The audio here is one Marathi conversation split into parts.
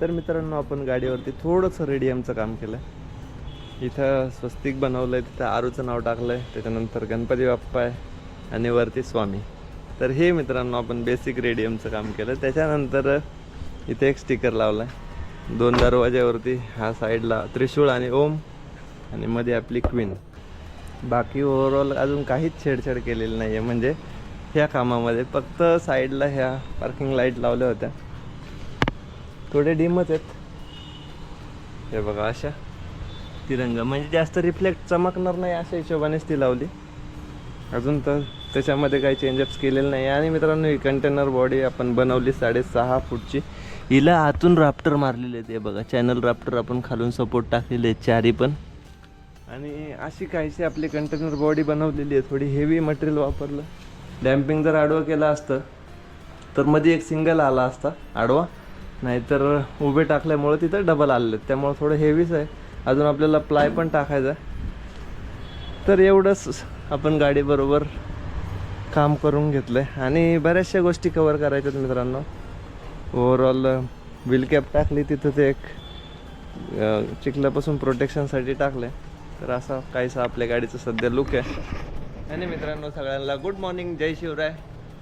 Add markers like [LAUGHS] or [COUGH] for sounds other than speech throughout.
तर मित्रांनो आपण गाडीवरती थोडंसं रेडियमचं काम केलं आहे इथं स्वस्तिक बनवलं आहे तिथं आरूचं नाव टाकलं आहे त्याच्यानंतर गणपती बाप्पा आहे आणि वरती स्वामी. तर हे मित्रांनो आपण बेसिक रेडियमचं काम केलं त्याच्यानंतर इथे एक स्टिकर लावला आहे दोन दरवाज्यावरती हा साईडला त्रिशूळ आणि ओम आणि मध्ये आपली क्वीन बाकी ओव्हरऑल अजून काहीच छेडछाड केलेली नाही आहे म्हणजे ह्या कामामध्ये फक्त साईडला ह्या पार्किंग लाइट लावल्या होत्या. थोडे डिमच आहेत. हे बघा अशा तिरंगा. म्हणजे जास्त रिफ्लेक्ट चमकणार नाही अशा हिशोबानेच ती लावली. अजून तर त्याच्यामध्ये काही चेंजअप्स केलेले नाही. आणि मित्रांनो ही कंटेनर बॉडी आपण बनवली साडेसहा फूटची. हिला आतून राफ्टर मारलेले आहेत. हे बघा चॅनल राफ्टर आपण खालून सपोर्ट टाकलेले आहेत. चारी पण. आणि अशी काहीशी आपली कंटेनर बॉडी बनवलेली आहे. थोडी हेवी मटेरियल वापरलं. डॅम्पिंग जर आडवं केलं असतं तर मध्ये एक सिंगल आला असता आडवा. नाहीतर उभे टाकल्यामुळे तिथं डबल आलेले आहेत. त्यामुळे थोडं हेवीच आहे. अजून आपल्याला प्लाय पण टाकायचा आहे. तर एवढंच आपण गाडीबरोबर काम करून घेतलं आहे आणि बऱ्याचशा गोष्टी कवर करायच्यात मित्रांनो. ओव्हरऑल व्हील कॅप टाकली तिथं ते एक चिखल्यापासून चिखलापासून प्रोटेक्शनसाठी टाकलं आहे तर असा काहीसा आपल्या गाडीचं सध्या लुक आहे. आणि मित्रांनो सगळ्यांना गुड मॉर्निंग जय शिवराय.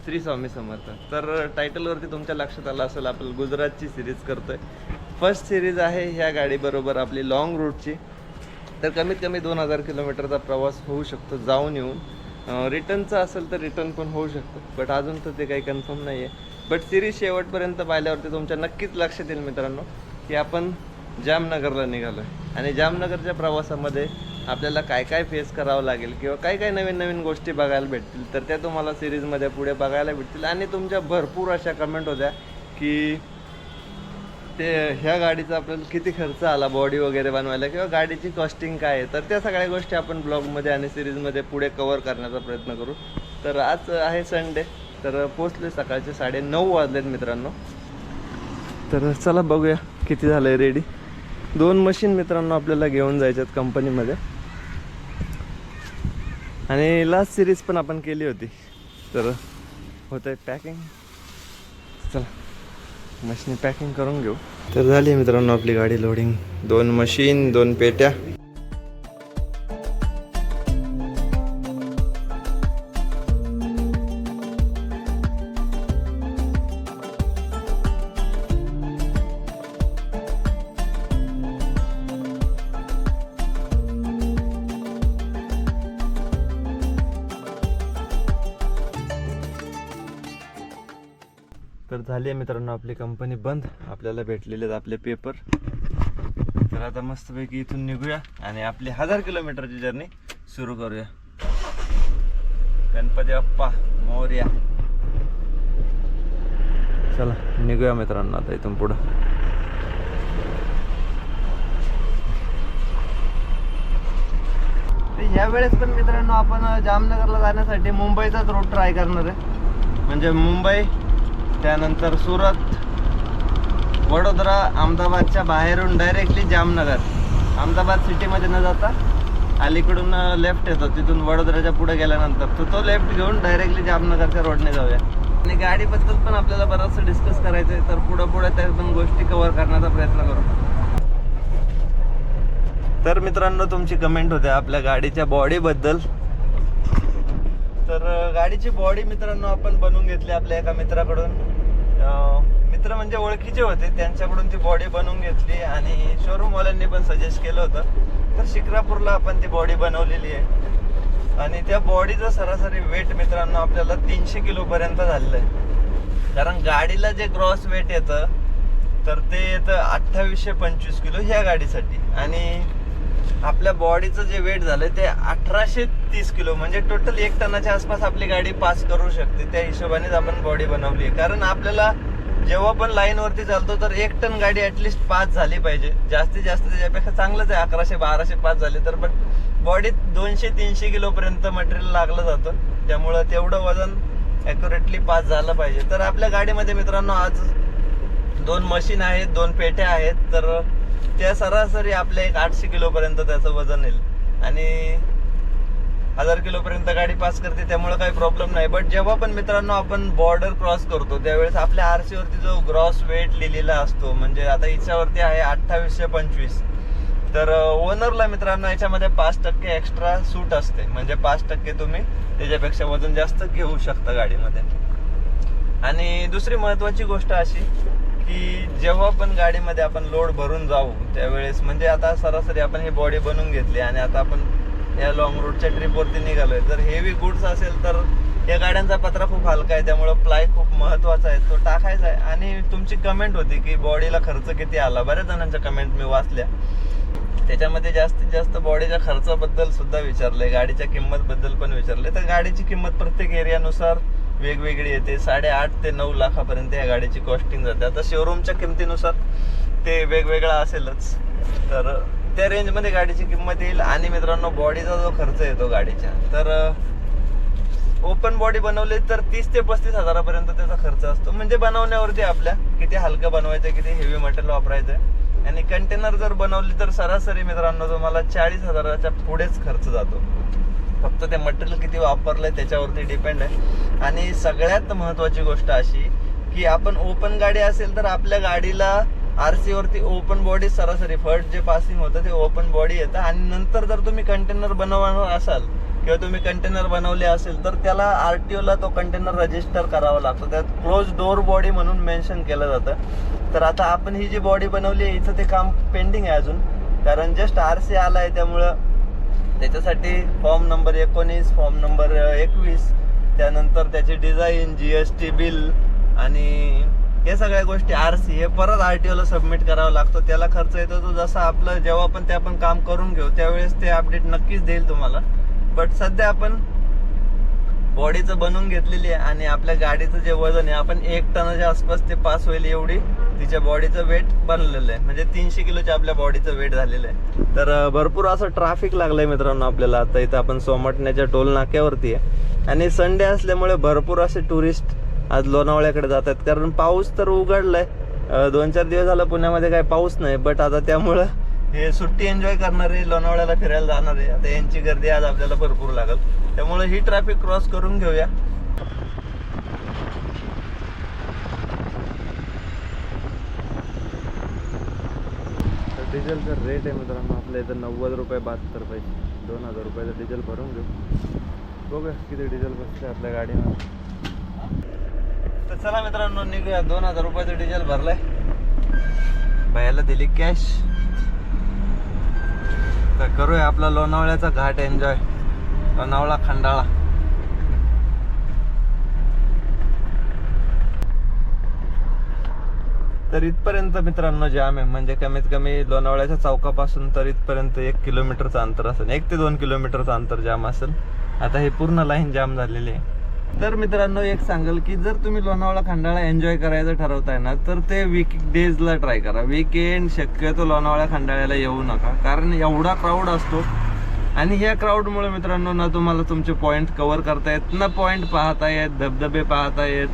श्री स्वामी समर्थ. तर टायटलवरती तुमच्या लक्षात आलं असेल आपण गुजरातची सिरीज करतोय. फर्स्ट सिरीज आहे ह्या गाडीबरोबर आपली लॉंग रूटची तर कमीत कमी दोन हजार किलोमीटरचा प्रवास होऊ शकतो जाऊन येऊन. रिटर्नचा असेल तर रिटर्न पण होऊ शकतं बट अजून तर ते काही कन्फर्म नाही आहे बट सिरीज शेवटपर्यंत पाहिल्यावरती तुमच्या नक्कीच लक्षात येईल मित्रांनो की आपण जामनगरला निघालो आहे आणि जामनगरच्या प्रवासामध्ये आपल्याला काय काय फेस करावं लागेल किंवा काय काय नवीन नवीन गोष्टी बघायला भेटतील तर त्या तुम्हाला सिरीजमध्ये पुढे बघायला भेटतील. आणि तुमच्या भरपूर अशा कमेंट होत्या की ते ह्या गाडीचा आपल्याला किती खर्च आला बॉडी वगैरे बनवायला किंवा गाडीची कॉस्टिंग काय आहे तर त्या सगळ्या गोष्टी आपण ब्लॉगमध्ये आणि सिरीजमध्ये पुढे कवर करण्याचा प्रयत्न करू. तर आज आहे संडे तर पोचले सकाळचे साडे नऊ वाजलेत मित्रांनो. तर चला बघूया किती झालं आहे रेडी दोन मशीन मित्रांनो आपल्याला घेऊन जायच्यात कंपनीमध्ये आणि लास्ट सिरीज पण आपण केली होती. तर होत आहे पॅकिंग चला मशीन पॅकिंग करून घेऊ. तर झाली मित्रांनो आपली गाडी लोडिंग दोन मशीन दोन पेट्या. तर झाली आहे मित्रांनो आपली कंपनी बंद. आपल्याला भेटलेले आहेत आपले पेपर तर आता मस्तपैकी इथून निघूया आणि आपली हजार किलोमीटरची जर्नी सुरू करूया. गणपती बाप्पा मोर्या. चला निघूया मित्रांनो आता इथून पुढं. या वेळेस पण मित्रांनो आपण जामनगरला जाण्यासाठी मुंबईचाच रोड ट्राय करणार आहे. म्हणजे मुंबई त्यानंतर सुरत वडोदरा अहमदाबादच्या बाहेरून डायरेक्टली जामनगर. अहमदाबाद सिटीमध्ये न जाता अलीकडून लेफ्ट येतो. तिथून वडोदराच्या पुढे गेल्यानंतर. तर तो लेफ्ट घेऊन डायरेक्टली जामनगरच्या रोडने जाऊया. आणि गाडीबद्दल पण आपल्याला बरंचसं डिस्कस करायचं आहे. तर पुढं पुढे त्या पण गोष्टी कव्हर करण्याचा प्रयत्न करू. तर मित्रांनो तुमची कमेंट होते आपल्या गाडीच्या बॉडीबद्दल तर गाडीची बॉडी मित्रांनो आपण बनवून घेतली आपल्या एका मित्राकडून. मित्र म्हणजे ओळखीचे होते त्यांच्याकडून ती बॉडी बनवून घेतली आणि शोरूमवाल्यांनी पण सजेस्ट केलं होतं. तर शिक्रापूरला आपण ती बॉडी बनवलेली आहे. आणि त्या बॉडीचं सरासरी वेट मित्रांनो आपल्याला तीनशे किलोपर्यंत झालेलं आहे. कारण गाडीला जे ग्रॉस वेट येतं तर ते येतं अठ्ठावीसशे पंचवीस किलो ह्या गाडीसाठी. आणि आपल्या बॉडीचं जे वेट झालं ते अठराशे तीस किलो. म्हणजे टोटल एक टनाच्या आसपास आपली गाडी पास करू शकते. त्या हिशोबानेच आपण बॉडी बनवली आहे. कारण आपल्याला जेव्हा पण लाईन वरती चालतो तर एक टन गाडी ऍटलिस्ट पास झाली पाहिजे. जास्तीत जास्त त्याच्यापेक्षा चांगलंच आहे. अकराशे बाराशे पास झाले तर. पण बॉडीत दोनशे तीनशे किलो पर्यंत मटेरियल लागलं जातं. त्यामुळं तेवढं वजन अॅक्युरेटली पास झालं पाहिजे. तर आपल्या गाडीमध्ये मित्रांनो आज दोन मशीन आहेत दोन पेट्या आहेत. तर त्या सरासरी आपल्या एक आठशे किलोपर्यंत त्याचं वजन येईल. आणि हजार किलोपर्यंत गाडी पास करते त्यामुळे काही प्रॉब्लेम नाही. बट जेव्हा पण मित्रांनो आपण बॉर्डर क्रॉस करतो त्यावेळेस आपल्या आरसीवरती जो ग्रॉस वेट लिहिलेला असतो म्हणजे आता हिच्यावरती आहे अठ्ठावीसशे पंचवीस. तर ओनरला मित्रांनो याच्यामध्ये पाच टक्के एक्स्ट्रा सूट असते. म्हणजे पाच टक्के तुम्ही त्याच्यापेक्षा वजन जास्त घेऊ शकता गाडीमध्ये. आणि दुसरी महत्वाची गोष्ट अशी की जेव्हा पण गाडीमध्ये आपण लोड भरून जाऊ त्यावेळेस म्हणजे आता सरासरी आपण ही बॉडी बनवून घेतली आणि आता आपण या लॉंग रूटच्या ट्रिपवरती निघालोय. जर हेवी गुड्स असेल तर या गाड्यांचा पत्रा खूप हलका आहे त्यामुळं प्लाय खूप महत्त्वाचा आहे. तो टाकायचा आहे. आणि तुमची कमेंट होती की बॉडीला खर्च किती आला? बऱ्याच जणांच्या कमेंट मी वाचल्या. त्याच्यामध्ये जास्तीत जास्त बॉडीच्या खर्चाबद्दल सुद्धा विचारलंय. गाडीच्या किंमतबद्दल पण विचारले तर गाडीची किंमत प्रत्येक एरियानुसार वेगवेगळी येते. साडेआठ ते नऊ लाखापर्यंत या गाडीची कॉस्टिंग जाते. आता शोरूमच्या किमतीनुसार ते वेगवेगळा असेलच. तर त्या रेंजमध्ये गाडीची किंमत येईल आणि मित्रांनो बॉडीचा जो खर्च येतो गाडीच्या. तर ओपन बॉडी बनवली तर तीस ते पस्तीस हजारापर्यंत त्याचा खर्च असतो. म्हणजे बनवण्यावरती आपल्या किती हलकं बनवायचं किती हेवी मटेरियल वापरायचं. आहे आणि कंटेनर जर बनवली तर सरासरी मित्रांनो तुम्हाला चाळीस हजाराच्या पुढेच खर्च जातो. फक्त ते मटेरियल किती वापरलंय त्याच्यावरती डिपेंड आहे. आणि सगळ्यात महत्वाची गोष्ट अशी की आपण ओपन गाडी असेल तर आपल्या गाडीला आरसी वरती ओपन बॉडी सरासरी फर्स्ट जे पासिंग होतं ते ओपन बॉडी येतं. आणि नंतर जर तुम्ही कंटेनर बनवणार असाल किंवा तुम्ही कंटेनर बनवले असेल तर त्याला आर टी ओला तो कंटेनर रजिस्टर करावा लागतो. त्यात क्लोज डोअर बॉडी म्हणून मेन्शन केलं जातं. तर आता आपण ही जी बॉडी बनवली आहे इथं ते काम पेंडिंग आहे अजून. कारण जस्ट आरसी आला आहे त्यामुळं त्याच्यासाठी फॉर्म नंबर एकोणीस फॉर्म नंबर एकवीस त्यानंतर त्याची design G S T bill आणि हे सगळ्या गोष्टी आर सी हे परत आर टी ओला सबमिट करावा लागतो. त्याला खर्च येतो तो जसा आपलं जेव्हा पण ते आपण काम करून घेऊ त्यावेळेस ते अपडेट नक्कीच देईल तुम्हाला. बट सध्या आपण बॉडीचं बनवून घेतलेली आहे आणि आपल्या गाडीचं जे वजन आहे आपण एक टनाच्या आसपास ते पास होईल एवढी तिच्या बॉडीचं वेट बनलेलं आहे. म्हणजे तीनशे किलोच्या आपल्या बॉडीचं वेट झालेलं आहे. तर भरपूर असं ट्रॅफिक लागलंय मित्रांनो आपल्याला. आता इथं आपण सोमटण्याच्या टोल नाक्यावरती आहे. आणि संडे असल्यामुळे भरपूर असे टुरिस्ट आज लोणावळ्याकडे जातात कारण पाऊस तर उघडलाय. दोन चार दिवस झाला पुण्यामध्ये काय पाऊस नाही बट आता त्यामुळं हे सुट्टी एन्जॉय करणारे लोणावळ्याला फिरायला जाणारे आता यांची गर्दी आज आपल्याला भरपूर लागल. त्यामुळे ही ट्रॅफिक क्रॉस करून घेऊया. डिझेलचा रेट आहे मित्रांनो आपल्या इथं नव्वद रुपये बहात्तर पैसे. दोन हजार रुपयाचं डिझेल भरून घेऊ. बघूया किती डिझेल बसते आपल्या गाडीमध्ये तर चला मित्रांनो निघूया. दोन हजार रुपयाचं डिझेल भरलंय. भयाला दिली कॅश तर करूया आपला लोणावळ्याचा घाट एन्जॉय लोणावळा खंडाळा. तर इथपर्यंत मित्रांनो जाम आहे म्हणजे कमीत कमी लोणावळ्याच्या चौकापासून तर इथपर्यंत एक किलोमीटरचं अंतर असेल. एक ते दोन किलोमीटरचं अंतर जाम असेल. आता हे पूर्ण लाईन जाम झालेली आहे. तर मित्रांनो एक सांगेल की जर तुम्ही लोणावळा खंडाळा एन्जॉय करायचं ठरवताय ना तर ते वीक डेजला ट्राय करा. वीकेंड शक्यतो लोणावळा खंडाळ्याला येऊ नका कारण एवढा क्राऊड असतो. आणि ह्या क्राऊडमुळे मित्रांनो ना तुम्हाला तुमचे पॉईंट कव्हर करता येत ना पॉईंट पाहता येत धबधबे पाहता येत.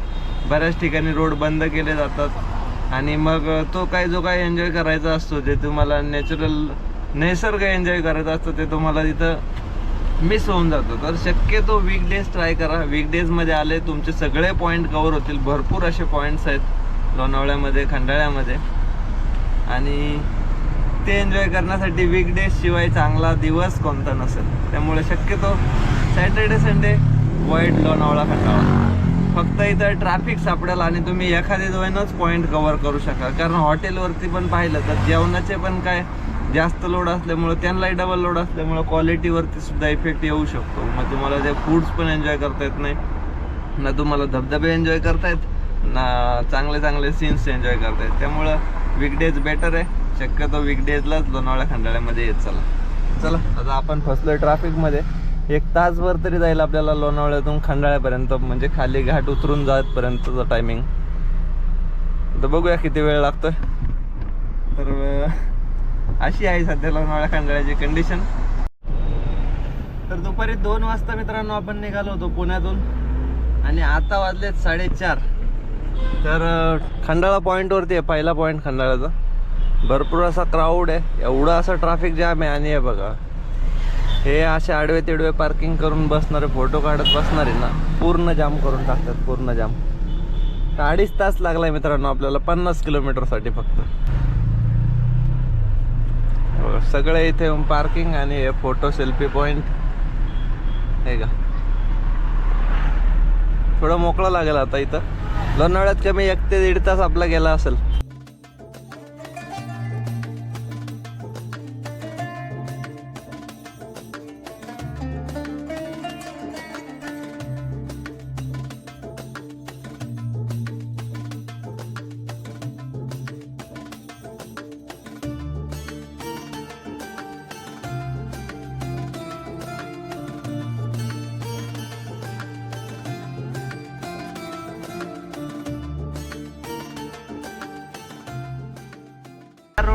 बऱ्याच ठिकाणी रोड बंद केले जातात. आणि मग तो काय जो काय एन्जॉय करायचा असतो जे तुम्हाला नॅचरल नैसर्ग एन्जॉय करायचा असतो ते तुम्हाला तिथं मिस होऊन जातो. तर शक्यतो वीकडेज ट्राय करा. वीकडेजमध्ये आले तुमचे सगळे पॉईंट कवर होतील. भरपूर असे पॉईंट्स आहेत लोणावळ्यामध्ये खंडाळ्यामध्ये. आणि ते एन्जॉय करण्यासाठी वीकडेज शिवाय चांगला दिवस कोणता नसेल. त्यामुळे शक्यतो सॅटर्डे संडे वाईट लोणावळा खंडाळा. फक्त इथं ट्रॅफिक सापडेल आणि तुम्ही एखाद्या दोनच पॉईंट कवर करू शकाल. कारण हॉटेलवरती पण पाहिलं तर जेवणाचे पण काय जास्त लोड असल्यामुळं त्यांनाही डबल लोड असल्यामुळं क्वालिटीवरती सुद्धा इफेक्ट येऊ शकतो. मग तुम्हाला ते फूड्स पण एन्जॉय करता येत नाही. ना तुम्हाला धबधबे एन्जॉय करतायत ना चांगले चांगले सीन्स एन्जॉय करतायत त्यामुळं वीकडेज बेटर आहे. शक्यतो वीकडेजलाच लोणावळ्या खंडाळ्यामध्ये येत चला. चला आता आपण फसलोय ट्रॅफिकमध्ये एक तासभर तरी जाईल आपल्याला लोणावळ्यातून खंडाळ्यापर्यंत म्हणजे खाली घाट उतरून जातपर्यंतचा टायमिंग तर बघूया किती वेळ लागतोय. तर अशी आहे सध्या लोणावळा खंडाळ्याची कंडिशन तर दुपारी दोन वाजता मित्रांनो आपण निघालो होतो पुण्यातून. आणि आता वाजलेत साडेचार. तर खंडाळा पॉईंटवरती आहे पहिला पॉईंट खंडाळ्याचा. भरपूर असा क्राऊड आहे. एवढा असा ट्रॅफिक जॅम आहे. आणि हे बघा हे असे आडवे तिडवे पार्किंग करून बसणारे फोटो काढत बसणारे ना पूर्ण जाम करून टाकतात पूर्ण जाम तर अडीच तास लागलाय मित्रांनो आपल्याला पन्नास किलोमीटरसाठी फक्त. सगळे इथे पार्किंग आणि हे फोटो सेल्फी पॉइंट हे का? थोडं मोकळं लागेल आता इथं. लोणावळ्यात कमी एक ते दीड तास आपला गेला असेल.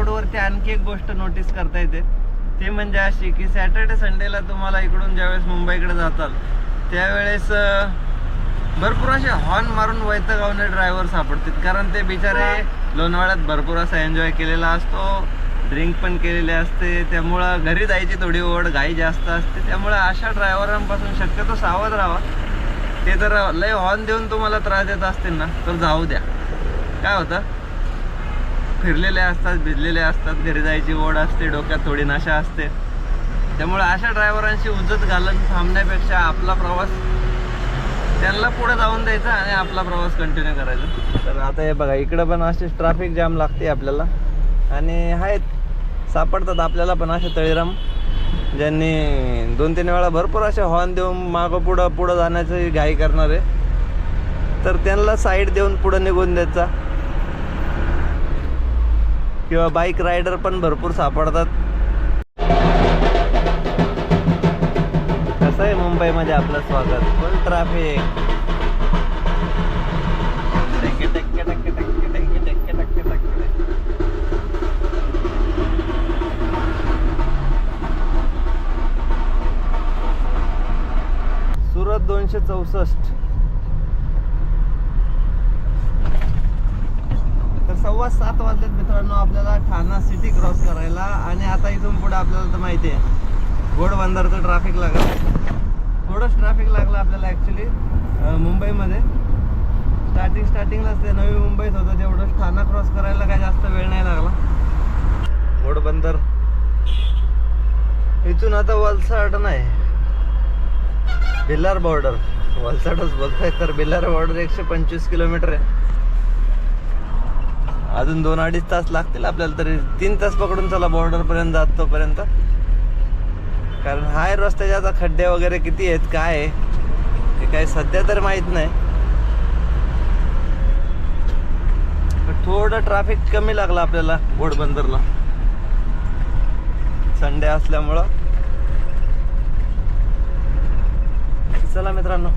रोडवरती आणखी एक गोष्ट नोटीस करता येते. ती म्हणजे अशी की सॅटर्डे संडेला तुम्हाला इकडून ज्यावेळेस मुंबईकडे जाताल त्यावेळेस भरपूर असे हॉर्न मारून वैतगावणे ड्रायव्हर सापडतात कारण ते बिचारे लोणावळ्यात भरपूर असा एन्जॉय केलेला असतो. ड्रिंक पण केलेले असते. त्यामुळं घरी जायची थोडी ओढ घाई जास्त असते. त्यामुळं अशा ड्रायव्हरांपासून शक्यतो सावध राहा. ते जर लय हॉर्न देऊन तुम्हाला त्रास देत असतील ना तर जाऊ द्या. काय होतं? फिरलेले असतात भिजलेले असतात घरी जायची ओढ असते डोक्यात थोडी नाशा असते. त्यामुळे अशा ड्रायव्हरांशी उजत घालून थांबण्यापेक्षा आपला प्रवास त्यांना पुढे जाऊन द्यायचा आणि आपला प्रवास कंटिन्यू करायचा. तर आता हे बघा इकडं पण अशीच ट्रॅफिक जाम लागते आपल्याला. आणि आहेत सापडतात आपल्याला पण असे तळीराम ज्यांनी दोन तीन वेळा भरपूर असे हॉर्न देऊन मागं पुढं पुढं जाण्याची घाई करणारे. तर त्यांना साईड देऊन पुढं निघून द्यायचा. किंवा बाईक रायडर पण भरपूर सापडतात. कसं आहे मुंबईमध्ये आपलं स्वागत? फुल ट्रॅफिक सुरत दोनशे चौसष्ट तर सव्वा सात वाजलेत मित्रांनो आपल्याला ठाणा सिटी क्रॉस करायला. आणि आता इथून पुढे आपल्याला तर माहिती आहे घोडबंदरचं ट्रॅफिक लागलं. थोडंच ट्रॅफिक लागलं आपल्याला ॲक्च्युली मुंबईमध्ये. स्टार्टिंग स्टार्टिंगलाच ते नवी मुंबईत होतं तेवढंच. ठाणा क्रॉस करायला काय जास्त वेळ नाही लागला. घोडबंदर. इथून आता वलसाड नाही. बिल्लार बॉर्डर वलसाडच बोलताय तर बिल्लार बॉर्डर एकशे पंचवीस किलोमीटर आहे. अजून दोन अडीच तास लागतील आपल्याला तरी. तीन तास पकडून चला बॉर्डर पर्यंत जात तोपर्यंत. कारण हाय रस्त्याचे आता खड्डे वगैरे किती आहेत काय आहे हे काही सध्या तर माहीत नाही. थोडं ट्रॅफिक कमी लागलं आपल्याला घोडबंदरला. संडे असल्यामुळं. चला मित्रांनो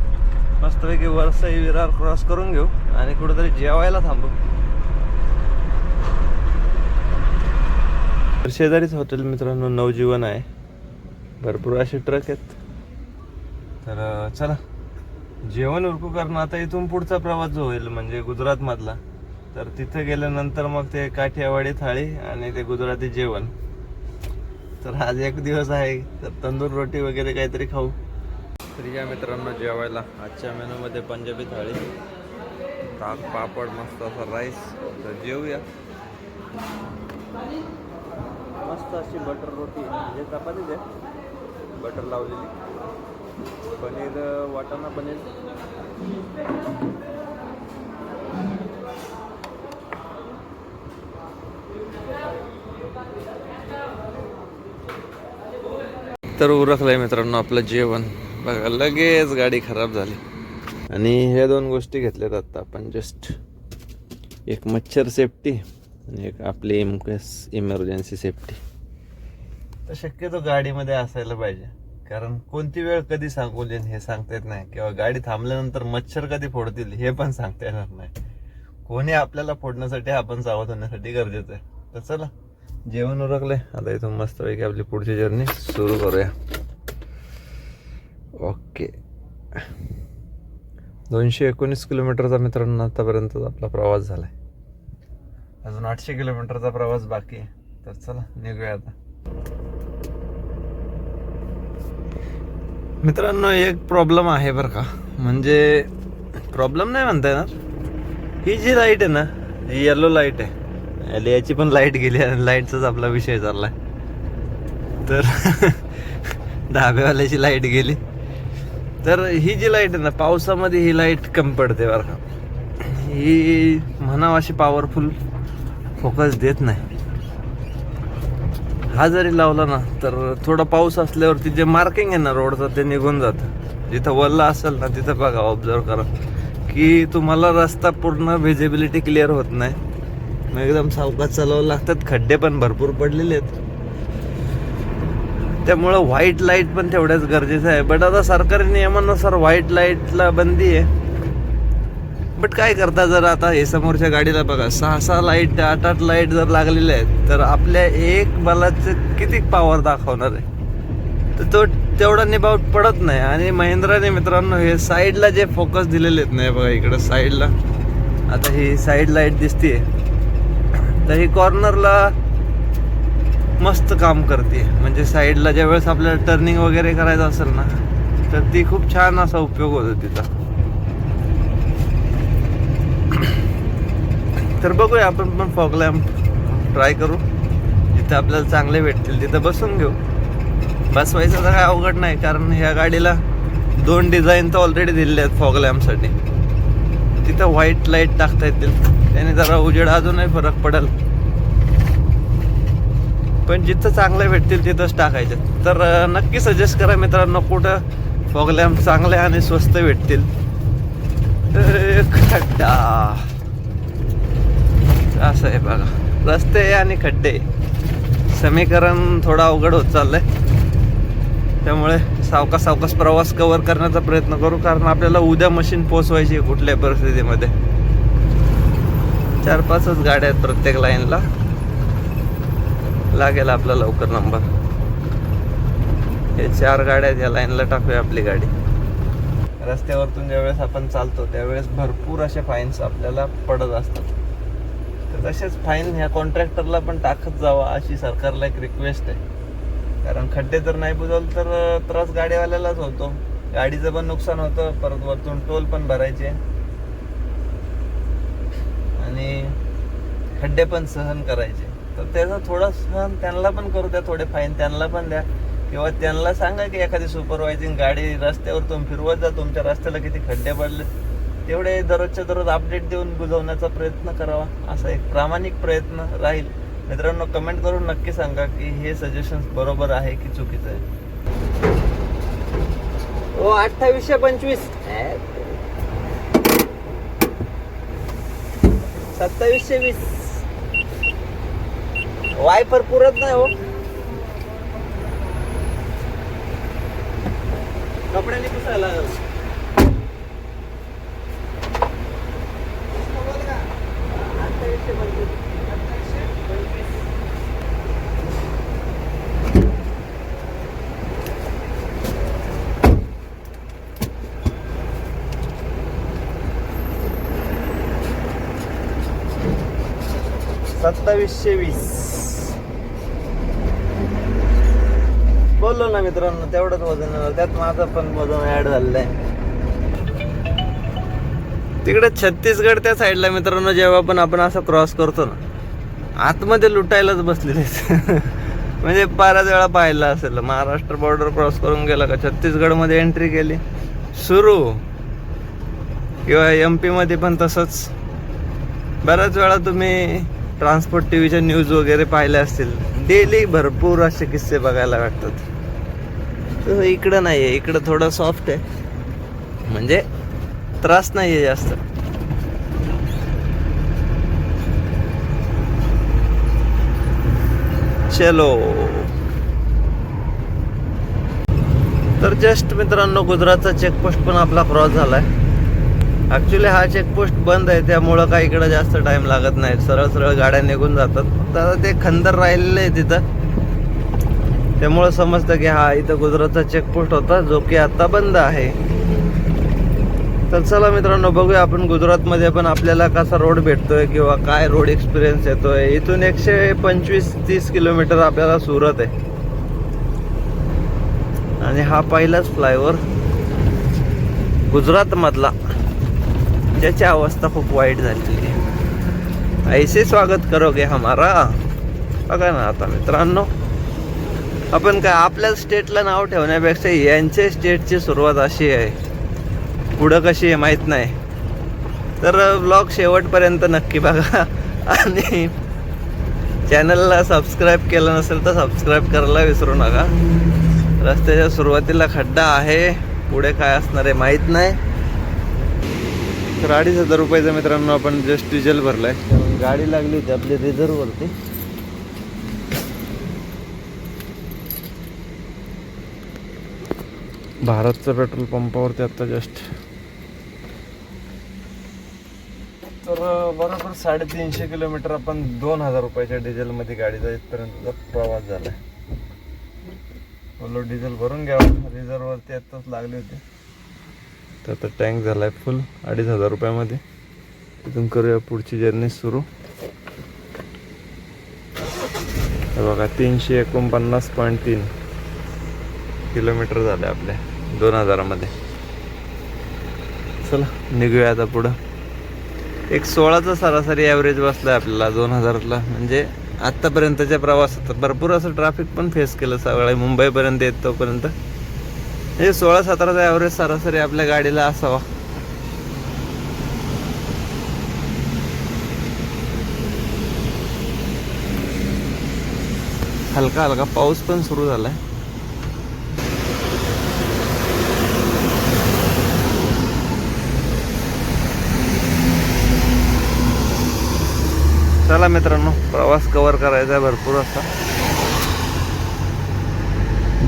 मस्तपैकी वरसई विरार क्रॉस करून घेऊ आणि कुठेतरी जेवायला थांबू. तर शेजारीच हॉटेल मित्रांनो नवजीवन आहे. भरपूर असे ट्रक आहेत. तर चला. जेवण उरकू कारण आता इथून पुढचा प्रवास जो होईल म्हणजे गुजरातमधला तर तिथं गेल्यानंतर मग ते काठियावाडी थाळी आणि ते गुजराती जेवण. तर आज एक दिवस आहे तर तंदूर रोटी वगैरे काहीतरी खाऊ. तर या मित्रांनो जेवायला. आजच्या मेनूमध्ये पंजाबी थाळी. ताक पापड मस्त असा राईस तर जेवूया मस्त अशी बटर रोटी. म्हणजे चपातीच आहे. बटर लावलेली. पनीर वाटाणा पनीर. तर उरकलंय मित्रांनो आपलं जेवण. बघा लगेच गाडी खराब झाली. आणि ह्या दोन गोष्टी घेतल्यात आता आपण. जस्ट एक मच्छर सेफ्टी एक आपली एमकेस इमर्जन्सी सेफ्टी तर शक्यतो गाडीमध्ये असायला पाहिजे. कारण कोणती वेळ कधी सांगू देईन हे सांगता येत नाही. किंवा गाडी थांबल्यानंतर मच्छर कधी फोडतील हे पण सांगता येणार नाही. कोणी आपल्याला फोडण्यासाठी आपण सावध होण्यासाठी गरजेचं आहे. तर चला जेवण उरकले आता इथून मस्तपैकी आपली पुढची जर्नी सुरू करूया. ओके दोनशे एकोणीस किलोमीटरचा मित्रांनो आतापर्यंत आपला प्रवास झाला आहे अजून आठशे किलोमीटरचा प्रवास बाकी आहे. तर चला निघूया आता. मित्रांनो एक प्रॉब्लेम आहे बरं का. म्हणजे प्रॉब्लेम नाही म्हणता येणार. ही जी लाइट आहे ना ही येलो लाइट आहे. याला याची पण लाइट गेली आणि लाईटचाच आपला विषय चाललाय. तर [LAUGHS] धाब्यावाल्याची लाइट गेली. तर ही जी लाइट आहे ना पावसामध्ये ही लाइट कमी पडते बरं का. ही म्हणावं अशी पॉवरफुल फोकस देत नाही. हा जरी लावला ना तर थोडा पाऊस असल्यावरती जे मार्किंग आहे ना रोडचं ते निघून जातं. जिथं वल्ला असेल ना तिथं बघा ऑब्झर्व करा. की तुम्हाला रस्ता पूर्ण व्हिजिबिलिटी क्लिअर होत नाही. मग एकदम सावकाश चालवावं लागतात. खड्डे पण भरपूर पडलेले आहेत. त्यामुळं व्हाईट लाइट पण तेवढ्याच गरजेचं आहे. बट आता सरकारी नियमानुसार व्हाईट लाईटला बंदी आहे. बट काय करता जर आता हे समोरच्या गाडीला बघा सहा सहा लाइट आठ आठ लाइट जर लागलेले आहेत तर आपल्या एक बलाचं किती पॉवर दाखवणार आहे? तर तो तेवढा निभाव पडत नाही. आणि महिंद्राने मित्रांनो हे साईडला जे फोकस दिलेले आहेत नाही बघा इकडं साईडला आता ही साईड लाइट दिसते तर ही कॉर्नरला मस्त काम करते म्हणजे साईडला ज्यावेळेस आपल्याला टर्निंग वगैरे करायचं असेल ना तर ती खूप छान असा उपयोग होतो तिचा. [COUGHS] तर बघूया आपण पण फॉग लॅम्प ट्राय करू. जिथं आपल्याला चांगले भेटतील तिथं बसून घेऊ. बसवायचं तर काय अवघड नाही कारण ह्या गाडीला दोन डिझाईन तर ऑलरेडी दिलेले आहेत फॉग लॅम्पसाठी तिथं व्हाईट लाइट टाकता येतील. त्याने जरा उजेड अजूनही फरक पडेल. पण जिथं चांगले भेटतील तिथंच टाकायचे. तर नक्की सजेस्ट करा मित्रांनो कुठं फॉग लॅम्प चांगले आणि स्वस्त भेटतील. खड्डा. असं आहे बघा. रस्ते आणि खड्डे. समीकरण थोडं अवघड होत चाललंय. त्यामुळे सावकास सावकास प्रवास कव्हर करण्याचा प्रयत्न करू कारण आपल्याला उद्या मशीन पोचवायची आहे कुठल्याही परिस्थितीमध्ये. चार पाचच गाड्या आहेत प्रत्येक लाईनला लागेल आपला लवकर नंबर हे चार गाड्या आहेत या लाईनला टाकूया आपली गाडी. रस्त्यावरतून ज्यावेळेस आपण चालतो त्यावेळेस भरपूर असे फाईन्स आपल्याला पडत असतात. तर तसेच फाईन ह्या कॉन्ट्रॅक्टरला पण टाकत जावा अशी सरकारला एक रिक्वेस्ट आहे. कारण खड्डे जर नाही बुजवलं तर त्रास गाडीवाल्यालाच होतो. गाडीचं पण नुकसान होतं परत वरतून टोल पण भरायचे. आणि खड्डे पण सहन करायचे. तर त्याचा थोडा सहन त्यांना पण करू द्या थोडे फाईन त्यांना पण द्या. किंवा त्यांना सांगा की एखादी सुपरवायझिंग गाडी रस्त्यावर तुम्ही फिरवत जा तुमच्या रस्त्याला किती खड्डे पडले. तेवढे दररोजच्या दररोज अपडेट देऊन बुजवण्याचा प्रयत्न करावा. असा एक प्रामाणिक प्रयत्न राहील. मित्रांनो कमेंट करून नक्की सांगा की हे सजेशन बरोबर आहे की चुकीचं आहे. ओ अठ्ठावीसशे पंचवीस. सत्तावीसशे वीस. वायपर पुरत नाही हो. कपड्याने पुसायला लागल सत्तावीसशे वीस. बोललो ना मित्रांनो तेवढंच वजन त्यात माझं पण वजन ऍड झालेलं आहे. तिकडे छत्तीसगड त्या साईडला मित्रांनो जेव्हा पण आपण असं क्रॉस करतो ना आतमध्ये लुटायलाच बसलेले [LAUGHS] म्हणजे बऱ्याच वेळा पाहिलं असेल. महाराष्ट्र बॉर्डर क्रॉस करून गेला का छत्तीसगडमध्ये एंट्री केली. सुरू. किंवा एम पीमध्ये पण तसंच. बऱ्याच वेळा तुम्ही ट्रान्सपोर्ट टी व्हीच्या न्यूज वगैरे पाहिल्या असतील. डेली भरपूर असे किस्से बघायला भेटतात. इकडं नाही आहे इकडं थोडं सॉफ्ट आहे. म्हणजे त्रास नाही आहे जास्त. चलो. तर जस्ट मित्रांनो गुजरातचा चेकपोस्ट पण आपला क्रॉस झालाय. ऍक्च्युली हा चेकपोस्ट बंद आहे त्यामुळं काही इकडं जास्त टाईम लागत नाही. सरळ सरळ गाड्या निघून जातात. फक्त आता ते खंदर राहिलेलं आहे तिथं. त्यामुळं समजतं की हा इथं गुजरातचा चेकपोस्ट होता जो की आता बंद आहे. तर चला मित्रांनो बघूया आपण गुजरातमध्ये पण आपल्याला कसा रोड भेटतोय किंवा काय रोड एक्सपिरियन्स येतोय. इथून एकशे पंचवीस तीस किलोमीटर आपल्याला सुरत आहे. आणि हा पहिलाच फ्लायओव्हर गुजरातमधला. ज्याची अवस्था खूप वाईट झालेली आहे. ऐसे स्वागत करोगे हमारा. बघा ना आता मित्रांनो आपण काय आपल्या स्टेटला नाव ठेवण्यापेक्षा यांच्या स्टेटची सुरुवात अशी आहे. पुढं कशी आहे माहीत नाही. तर ब्लॉग शेवटपर्यंत नक्की बघा. आणि चॅनलला सबस्क्राईब केलं नसेल तर सबस्क्राईब करायला विसरू नका. रस्त्याच्या सुरुवातीला खड्डा आहे. पुढे काय असणार आहे माहीत नाही. तर अडीच हजार रुपयाचं मित्रांनो आपण जस्ट डिझेल भरलाय. त्यामुळे गाडी लागली होती आपली रिझर्ववरती भारतचं पेट्रोल पंपावरती आता जस्ट तर बरोबर साडेतीनशे किलोमीटर आपण दोन हजार रुपयाच्या डिझेलमध्ये गाडीचा इथपर्यंतचा प्रवास झाला बोलो डिझेल भरून घ्यावं. रिझर्ववरती आत्ताच लागली होती. तर आता टँक झाला आहे फुल अडीच हजार रुपयामध्ये. तिथून करूया पुढची जर्नी सुरू. बघा तीनशे एकोणपन्नास पॉईंट तीन किलोमीटर झाले आपल्या दोन हजारामध्ये. चला निघूया आता पुढं. एक सोळाचा सरासरी ॲव्हरेज बसला आहे आपल्याला दोन हजारातला. म्हणजे आत्तापर्यंतच्या प्रवासात भरपूर असं ट्रॅफिक पण फेस केलं सगळं. मुंबईपर्यंत येत तोपर्यंत. हे सोळा सतराचा ॲव्हरेज सरासरी आपल्या गाडीला असावा. हलका हलका पाऊस पण सुरू झालाय. चला मित्रांनो प्रवास कव्हर करायचा आहे भरपूर असा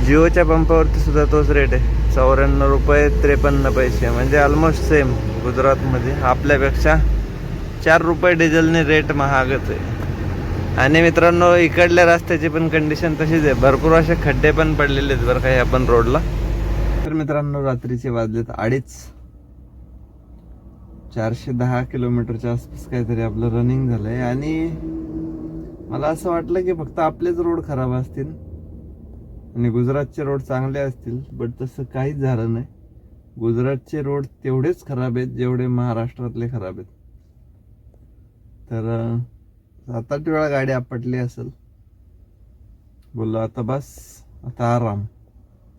जिओच्या पंपावरती सुद्धा तोच रेट आहे. चौऱ्याण्णव रुपये त्रेपन्न पैसे म्हणजे ऑलमोस्ट सेम गुजरातमध्ये. आपल्यापेक्षा चार रुपये डिझेलने रेट महागच आहे. आणि मित्रांनो इकडल्या रस्त्याची पण कंडिशन तशीच आहे. भरपूर असे खड्डे पण पडलेले आहेत बरं काही आपण रोडला तर मित्रांनो रात्रीचे वाजलेत अडीच. चारशे दहा किलोमीटरच्या आसपास काहीतरी आपलं रनिंग झालंय. आणि मला असं वाटलं की फक्त आपलेच रोड खराब असतील. आणि गुजरातचे रोड चांगले असतील बट तसं काहीच झालं नाही. गुजरातचे रोड तेवढेच खराब आहेत जेवढे महाराष्ट्रातले खराब आहेत. तर सात आठ वेळा गाडी आपटली असेल. बोललो आता बस आता आराम.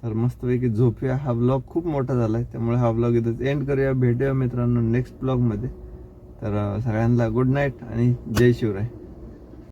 तर मस्तपैकी झोपूया. हा ब्लॉग खूप मोठा झाला आहे त्यामुळे हा ब्लॉग इथंच एंड करूया. भेटूया मित्रांनो नेक्स्ट ब्लॉगमध्ये तर सगळ्यांना गुड नाईट आणि जय शिवराय.